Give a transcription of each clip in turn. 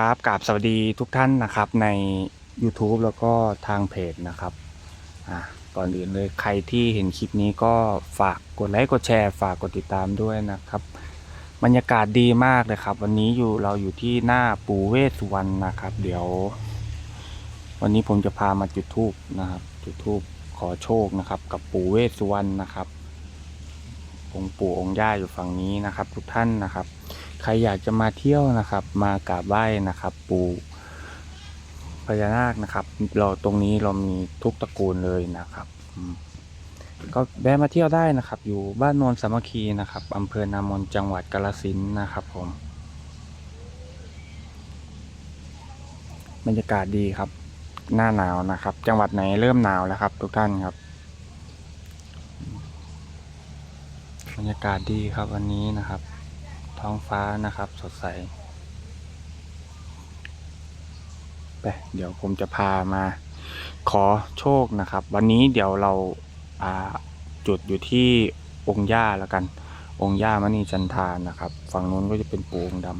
ครับกราบสวัสดีทุกท่านนะครับใน YouTube แล้วก็ทางเพจนะครับอ่าก่อนอื่นเลยใครที่เห็นคลิปนี้ก็ฝากกดไลค์กดแชร์ ฝากกดติดตามด้วยนะครับ บรรยากาศดีมากเลยครับ วันนี้อยู่เราอยู่ที่หน้าปู่เวสสุวรรณนะครับ เดี๋ยว วันนี้ผมจะพามาจุดธูปนะครับ จุดธูปขอโชคนะครับ กับปู่เวสสุวรรณนะครับองค์ปู่องค์ย่าอยู่ฝั่งนี้นะครับ ทุกท่านนะครับ ใครอยากจะมาเที่ยวนะครับ มากราบไหว้นะครับ ปู่พญานาคนะครับ เราตรงนี้เรามีทุกตระกูลเลยนะครับก็แวะมาเที่ยวได้นะครับ อยู่บ้านโนนสามัคคีนะครับอำเภอนามนจังหวัดกาฬสินนะครับผมบรรยากาศดีครับ หน้าหนาวนะครับ จังหวัดไหนเริ่มหนาวแล้วครับ ทุกท่านครับบรรยากาศดีครับวันนี้นะครับ ท้องฟ้านะครับ สดใสไปเดี๋ยวผมจะพามา ขอโชคนะครับ วันนี้เดี๋ยวเราาจุดอยู่ที่องค์ย่าแล้วกัน องค์ย่ามณีจันทานนะครับ ฝั่งนู้นก็จะเป็นปูองดำ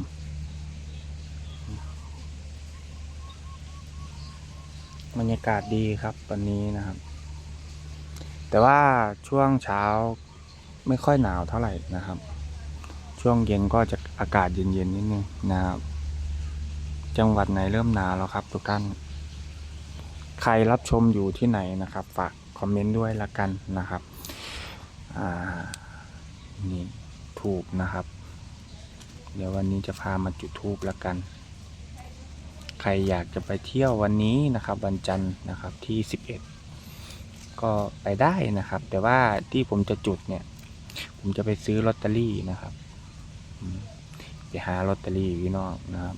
บรรยากาศดีครับวันนี้นะครับ แต่ว่าช่วงเช้าไม่ค่อยหนาวเท่าไหร่นะครับ ช่วงเย็นก็จะอากาศเย็นๆนิดนึงนะครับ จังหวัดไหนเริ่มหนาวแล้วครับทุกท่าน ใครรับชมอยู่ที่ไหนนะครับ ฝากคอมเมนต์ด้วยละกันนะครับอ่านี่ถูกนะครับ เดี๋ยววันนี้จะพามาจุดทูบละกัน ใครอยากจะไปเที่ยววันนี้นะครับ วันจันทร์นะครับที่ 11 ก็ไปได้นะครับ แต่ว่าที่ผมจะจุดเนี่ย ผมจะไปซื้อลอตเตอรี่นะครับ ไปหาลอตเตอรี่พี่น้องนะครับ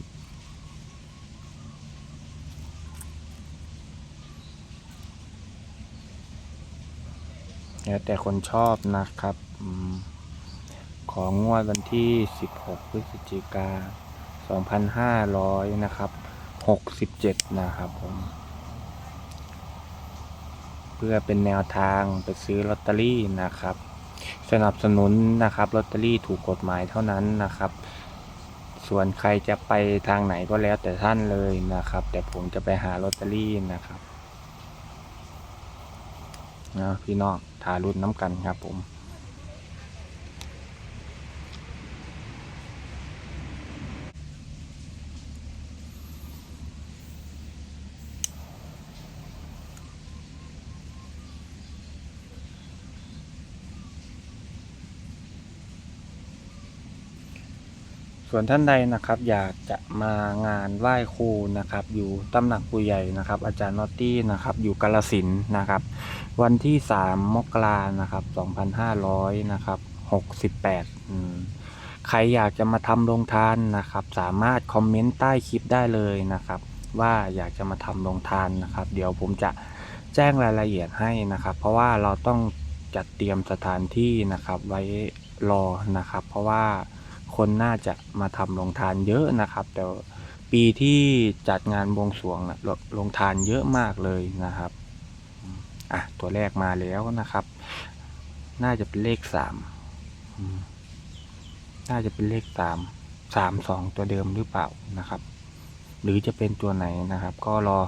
แล้วแต่คนชอบนะครับของงวดวันที่ 16 พฤศจิกา 2500 นะครับ 67 นะครับผม เพื่อเป็นแนวทางไปซื้อลอตเตอรี่นะครับ สนับสนุนนะครับลอตเตอรี่ถูกกฎหมายเท่านั้นนะครับ ส่วนใครจะไปทางไหนก็แล้วแต่ท่านเลยนะครับ แต่ผมจะไปหาลอตเตอรี่นะครับนะพี่น้องทารุ่นน้ำกันครับผม ส่วนท่านใดนะครับอยากจะมางานไหว้ครูนะครับ อยู่ตำหนักปู่ใหญ่นะครับ อาจารย์นอตตี้นะครับ อยู่กาลสินนะครับ วันที่ 3 มกรานะครับ 2500นะครับ68 ใครอยากจะมาทำโรงทานนะครับ สามารถคอมเมนต์ใต้คลิปได้เลยนะครับ ว่าอยากจะมาทำโรงทานนะครับ เดี๋ยวผมจะแจ้งรายละเอียดให้นะครับ เพราะว่าเราต้องจัดเตรียมสถานที่นะครับ ไว้รอนะครับ เพราะว่า คนน่าจะมาทำโรงทานเยอะนะครับ แต่ปีที่จัดงานบวงสรวงน่ะโรงทานเยอะมากเลยนะครับอะตัวแรกมาแล้วนะครับ น่าจะเป็นเลขสามอืมน่าจะเป็นเลขสามสามสองตัวเดิมหรือเปล่านะครับ หรือจะเป็นตัวไหนนะครับ ก็รอ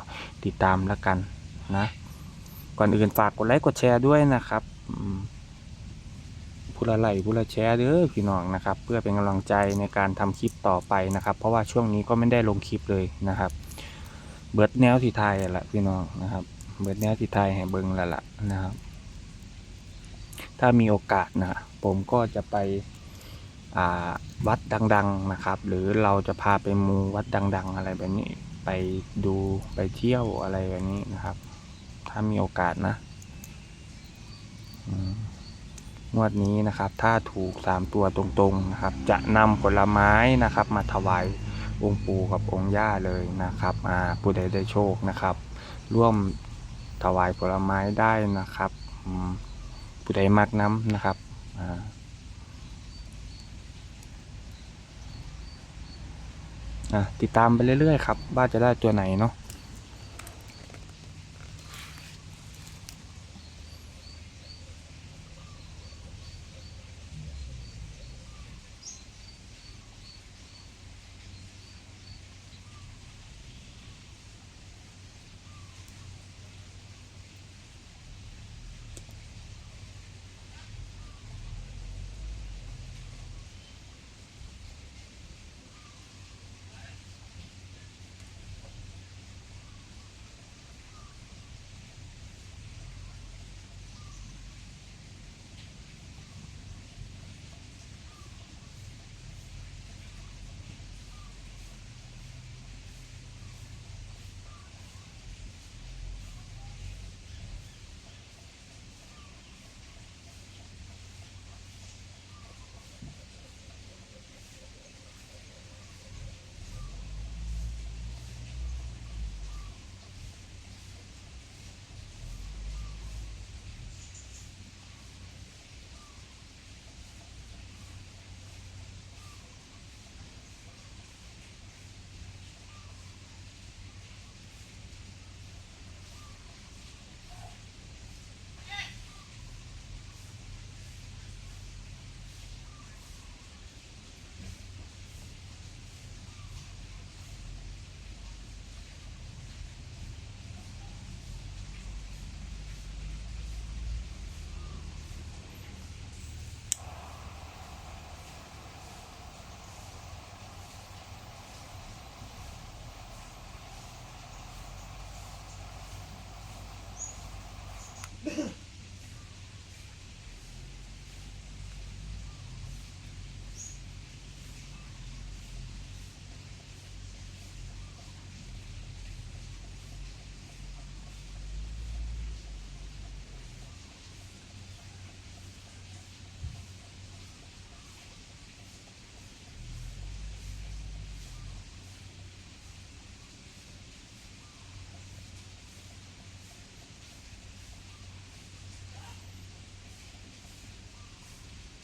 ติดตามแล้วกันนะ ก่อนอื่นฝากกดไลค์กดแชร์ด้วยนะครับอืม ผู้ละไลค์ผู้ละแชร์เด้อพี่น้องนะครับ เพื่อเป็นกำลังใจในการทำคลิปต่อไปนะครับ เพราะว่าช่วงนี้ก็ไม่ได้ลงคลิปเลยนะครับ เบิร์ดแนวที่ไทยแหละพี่น้องนะครับ เบิดแนวที่ไทยให้เบิงล้วล่ะนะครับ ถ้ามีโอกาสนะผมก็จะไปวัดดัง ๆนะครับ หรือเราจะพาไปมูวัดดัง ๆ อะไรแบบนี้ ไปดูไปเที่ยวอะไรแบบนี้นะครับ ถ้ามีโอกาสนะ อืม งวดนี้นะครับ ถ้าถูกสามตัวตรงๆนะครับ จะนำผลไม้นะครับ มาถวายองค์ปู่กับองค์ย่าเลยนะครับอ่าผู้ใดได้โชคนะครับ ร่วมถวายผลไม้ได้นะครับผู้ใดมักน้ำนะครับอ่าติดตามไปเรื่อยๆครับว่าจะได้ตัวไหนเนาะ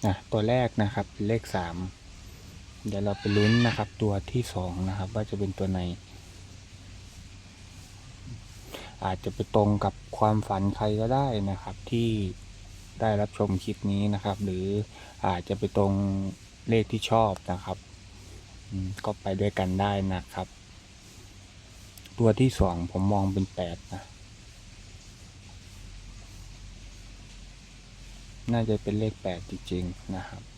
นะตัวแรกนะครับเลขสามเดี๋ยวเราไปลุ้นนะครับ ตัวที่สองนะครับ ว่าจะเป็นตัวไหน อาจจะไปตรงกับความฝันใครก็ได้นะครับ ที่ได้รับชมคลิปนี้นะครับ หรืออาจจะไปตรงเลขที่ชอบนะครับก็ไปด้วยกันได้นะครับ ตัวที่สองผมมองเป็นแปดนะ น่าจะเป็นเลขแปดจริงๆนะครับ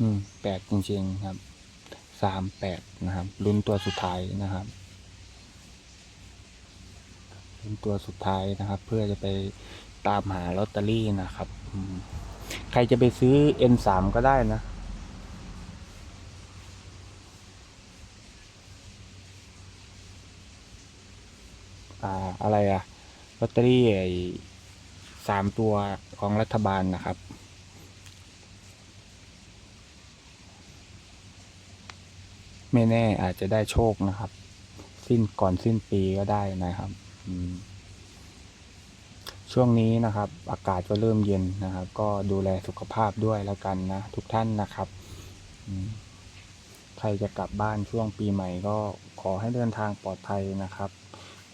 อืมแปดจริงๆครับสามแปดนะครับลุ้นตัวสุดท้ายนะครับลุ้นตัวสุดท้ายนะครับ เพื่อจะไปตามหาลอตเตอรี่นะครับอืมใครจะไปซื้อ N3 ก็ได้นะอ่าอะไรอะลอตเตอรี่สามตัวของรัฐบาลนะครับ ไม่แน่อาจจะได้โชคนะครับ สิ้นก่อนสิ้นปีก็ได้นะครับช่วงนี้นะครับ อากาศก็เริ่มเย็นนะครับ ก็ดูแลสุขภาพด้วยแล้วกันนะทุกท่านนะครับใครจะกลับบ้านช่วงปีใหม่ก็ขอให้เดินทางปลอดภัยนะครับ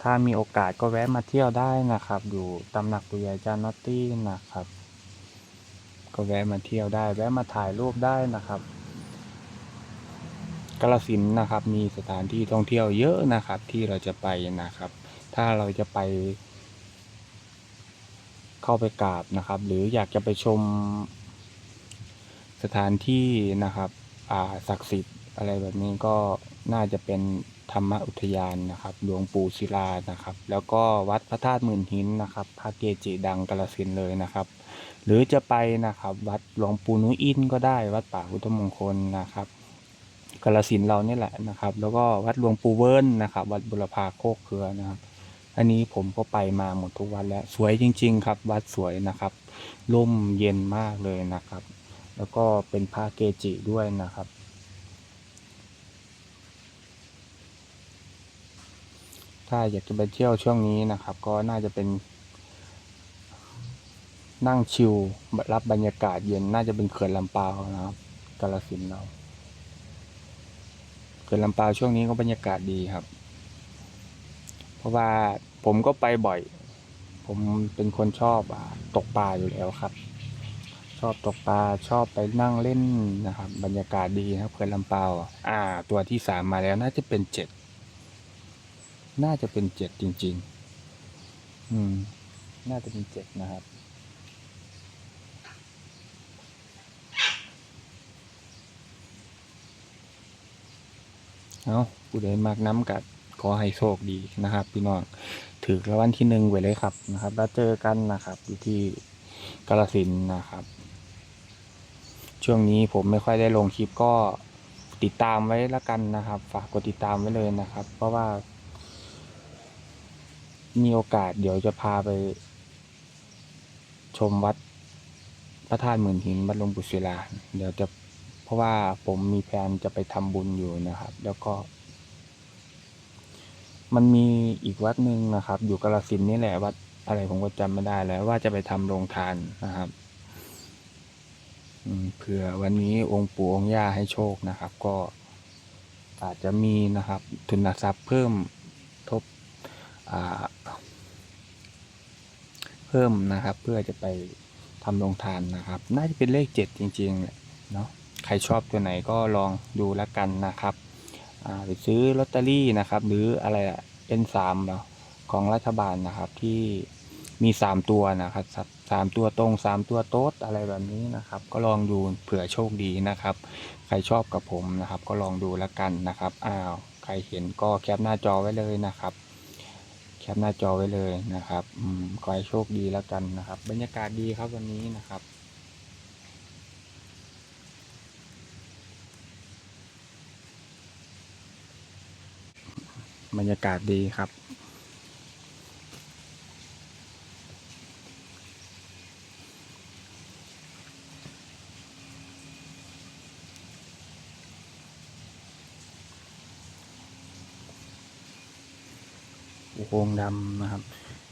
ถ้ามีโอกาสก็แวะมาเที่ยวได้นะครับ อยู่ตำหนักปุยใหญ่จานนอตตี้นะครับ ก็แวะมาเที่ยวได้ แวะมาถ่ายรูปได้นะครับ กาลสินนะครับมีสถานที่ท่องเที่ยวเยอะนะครับที่เราจะไปนะครับ ถ้าเราจะไป เข้าไปกราบนะครับ หรืออยากจะไปชมสถานที่นะครับอ่าศักดิ์สิทธิ์อะไรแบบนี้ก็น่าจะเป็นธรรมอุทยานนะครับ หลวงปู่ศิลานะครับ แล้วก็วัดพระธาตุหมื่นหินนะครับพระเกจิดังกาลสินเลยนะครับ หรือจะไปนะครับ วัดหลวงปู่นุอินก็ได้ วัดป่าพุทธมงคลนะครับ กาลสินเราเนี่ยแหละนะครับ แล้วก็วัดหลวงปู่เวิร์นนะครับ วัดบุรพาโคกเครือนะครับ อันนี้ผมก็ไปมาหมดทุกวันแล้วสวยจริง ๆ ครับ วัดสวยนะครับร่มเย็นมากเลยนะครับ แล้วก็เป็นพระเกจิด้วยนะครับ ถ้าอยากจะไปเที่ยวช่วงนี้นะครับ ก็น่าจะเป็น นั่งชิลรับบรรยากาศเย็นน่าจะเป็นเขื่อนลำปาวนะครับกาลสินเรา เขื่อนลำปาวช่วงนี้ก็บรรยากาศดีครับ เพราะว่าผมก็ไปบ่อย ผมเป็นคนชอบตกปลาอยู่แล้วครับ ชอบตกปลาชอบไปนั่งเล่นนะครับ บรรยากาศดีนะครับเขื่อนลำปาวอ่า ตัวที่สามมาแล้วน่าจะเป็นเจ็ดน่าจะเป็นเจ็ดจริง ๆ อืม น่าจะเป็นเจ็ดนะครับ เอาผู้ใดมากน้ำกัดขอให้โชคดีนะครับ พี่น้องถือรางวัลที่หนึ่งไว้เลยครับนะครับ แล้วเจอกันนะครับอยู่ที่กาลสินนะครับ ช่วงนี้ผมไม่ค่อยได้ลงคลิปก็ติดตามไว้ล้วกันนะครับ ฝากกดติดตามไว้เลยนะครับ เพราะว่า มีโอกาสเดี๋ยวจะพาไป ชมวัดพระธาตุหมื่นหินวัดหลวงปู่ศิลาเดี๋ยวจะ เพราะว่าผมมีแผนจะไปทำบุญอยู่นะครับ แล้วก็ มันมีอีกวัดหนึ่งนะครับ อยู่กาลสินนี่แหละวัดอะไรผมก็จำไม่ได้แล้ว ว่าจะไปทำโรงทานนะครับเผื่อวันนี้องค์ปู่องค์ย่าให้โชคนะครับ ก็อาจจะมีนะครับ ทุนทรัพย์เพิ่มทบเพิ่มนะครับ เพื่อจะไปทำโรงทานนะครับ น่าจะเป็นเลขเจ็ดจริงๆแหละเนาะ ใครชอบตัวไหนก็ลองดูแล้วกันนะครับอ่าไปซื้อลอตเตอรี่นะครับ หรืออะไรเป็นสามเนาะของรัฐบาลนะครับที่มีสามตัวนะครับสามตัวตรงสามตัวโต๊ดอะไรแบบนี้นะครับ ก็ลองดูเผื่อโชคดีนะครับ ใครชอบกับผมนะครับ ก็ลองดูแล้วกันนะครับอ้าวใครเห็นก็แคปหน้าจอไว้เลยนะครับแคปหน้าจอไว้เลยนะครับอืมขอให้โชคดีแล้วกันนะครับ บรรยากาศดีครับวันนี้นะครับ บรรยากาศดีครับ อุโมงดำนะครับ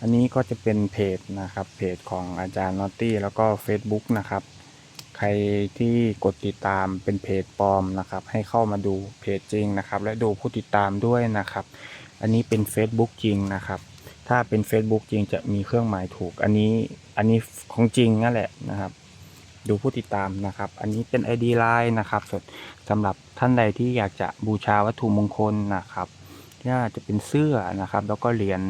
อันนี้ก็จะเป็นเพจนะครับ เพจของอาจารย์นอตตี้แล้วก็ Facebook นะครับ ใครที่กดติดตามเป็นเพจปลอมนะครับ ให้เข้ามาดูเพจจริงนะครับ และดูผู้ติดตามด้วยนะครับ อันนี้เป็น Facebook จริงนะครับ ถ้าเป็น Facebook จริงจะมีเครื่องหมายถูก อันนี้อันนี้ของจริงนั่นแหละนะครับ ดูผู้ติดตามนะครับ อันนี้เป็น ID Line นะครับสสำหรับท่านใดที่อยากจะบูชาวัตถุมงคลนะครับน่าจะเป็นเสื้อนะครับ แล้วก็เหรียญ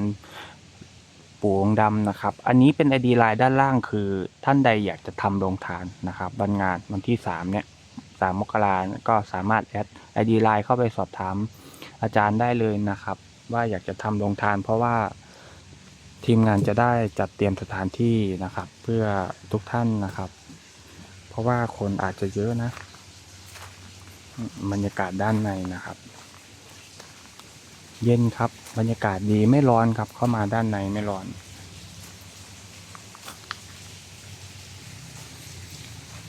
ปู่องค์ดำนะครับ อันนี้เป็น ID Line ด้านล่างคือท่านใดอยากจะทำโรงทานนะครับวันงานวันที่ 3 เนี่ย3มมกราก็สามารถแอด ID Line เข้าไปสอบถามอาจารย์ได้เลยนะครับ ว่าอยากจะทำโรงทาน เพราะว่าทีมงานจะได้จัดเตรียมสถานที่นะครับ เพื่อทุกท่านนะครับ เพราะว่าคนอาจจะเยอะนะ บรรยากาศด้านในนะครับ เย็นครับ บรรยากาศดีไม่ร้อนครับ เข้ามาด้านในไม่ร้อน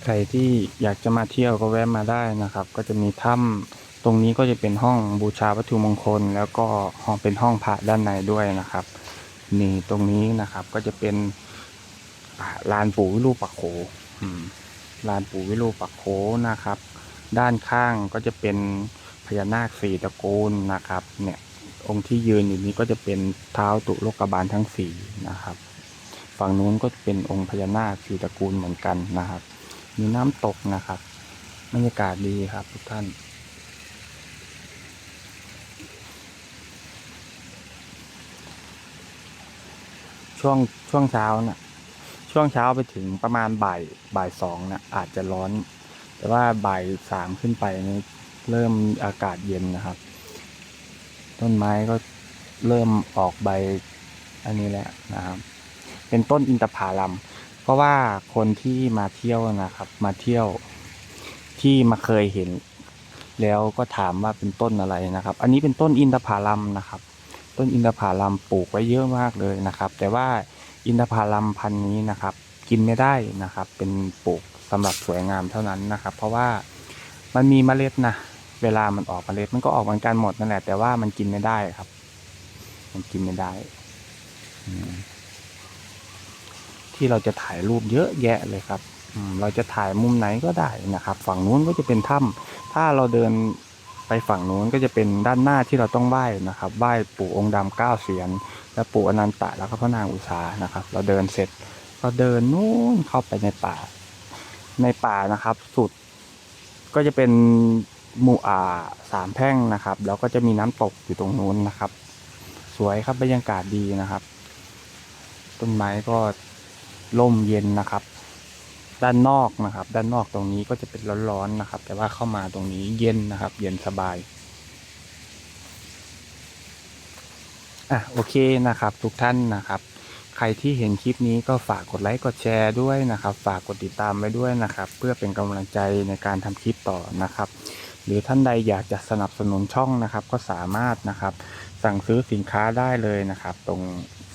ใครที่อยากจะมาเที่ยวก็แวะมาได้นะครับ ก็จะมีถ้ำตรงนี้ก็จะเป็นห้องบูชาวัตถุมงคล แล้วก็ห้องเป็นห้องพระด้านในด้วยนะครับ นี่ตรงนี้นะครับก็จะเป็นลานปู่วิรูปักโขลานปู่วิรูปักโขนะครับ ด้านข้างก็จะเป็นพญานาคสี่ตระกูลนะครับ เนี่ย องค์ที่ยืนอยู่นี้ก็จะเป็นเท้าตุโลกบาลทั้งสี่นะครับ ฝั่งนู้นก็เป็นองค์พญานาคสี่ตระกูลเหมือนกันนะครับ มีน้ำตกนะครับบรรยากาศดีครับทุกท่าน ช่วงช่วงเช้าน่ะช่วงเช้าไปถึงประมาณบ่ายบ่ายสองนะอาจจะร้อน แต่ว่าบ่ายสามขึ้นไปนี่เริ่มอากาศเย็นนะครับ ต้นไม้ก็เริ่มออกใบอันนี้แหละนะครับ เป็นต้นอินทผลัมเพราะว่าคนที่มาเที่ยวนะครับ มาเที่ยวที่มาเคยเห็น แล้วก็ถามว่าเป็นต้นอะไรนะครับ อันนี้เป็นต้นอินทผลัมนะครับ ต้นอินทผลัมปลูกไว้เยอะมากเลยนะครับ แต่ว่าอินทผลัมพันธุ์นี้นะครับ กินไม่ได้นะครับ เป็นปลูกสำหรับสวยงามเท่านั้นนะครับ เพราะว่ามันมีเมล็ดนะ เวลามันออกเมล็ดมันก็ออกเหมือนกันหมดนั่นแหละแต่ว่ามันกินไม่ได้ครับ มันกินไม่ได้ ที่เราจะถ่ายรูปเยอะแยะเลยครับเราจะถ่ายมุมไหนก็ได้นะครับ ฝั่งนู้นก็จะเป็นถ้ำถ้าเราเดินไปฝั่งนู้นก็จะเป็นด้านหน้าที่เราต้องไหว้นะครับไหว้ปู่องค์ดำเก้าเสียน และปู่อนันตะแล้วก็พระนางอุษานะครับ เราเดินเสร็จเราเดินนู้นเข้าไปในป่า ในป่านะครับ สุดก็จะเป็น หมู่อ่าสามแพ่งนะครับ แล้วก็จะมีน้ำตกอยู่ตรงนู้นนะครับ สวยครับบรรยากาศดีนะครับ ต้นไม้ก็ร่มเย็นนะครับ ด้านนอกนะครับ ด้านนอกตรงนี้ก็จะเป็นร้อนๆนะครับ แต่ว่าเข้ามาตรงนี้เย็นนะครับ เย็นสบายอะโอเคนะครับ ทุกท่านนะครับ ใครที่เห็นคลิปนี้ก็ฝากกดไลค์กดแชร์ด้วยนะครับ ฝากกดติดตามไว้ด้วยนะครับ เพื่อเป็นกำลังใจในการทำคลิปต่อนะครับ หรือท่านใดอยากจะสนับสนุนช่องนะครับ ก็สามารถนะครับ สั่งซื้อสินค้าได้เลยนะครับ ตรง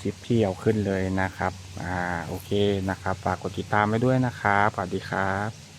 คลิปที่เอาขึ้นเลยนะครับ อ่า โอเคนะครับ ฝากกดติดตามไว้ด้วยนะครับ สวัสดีครับ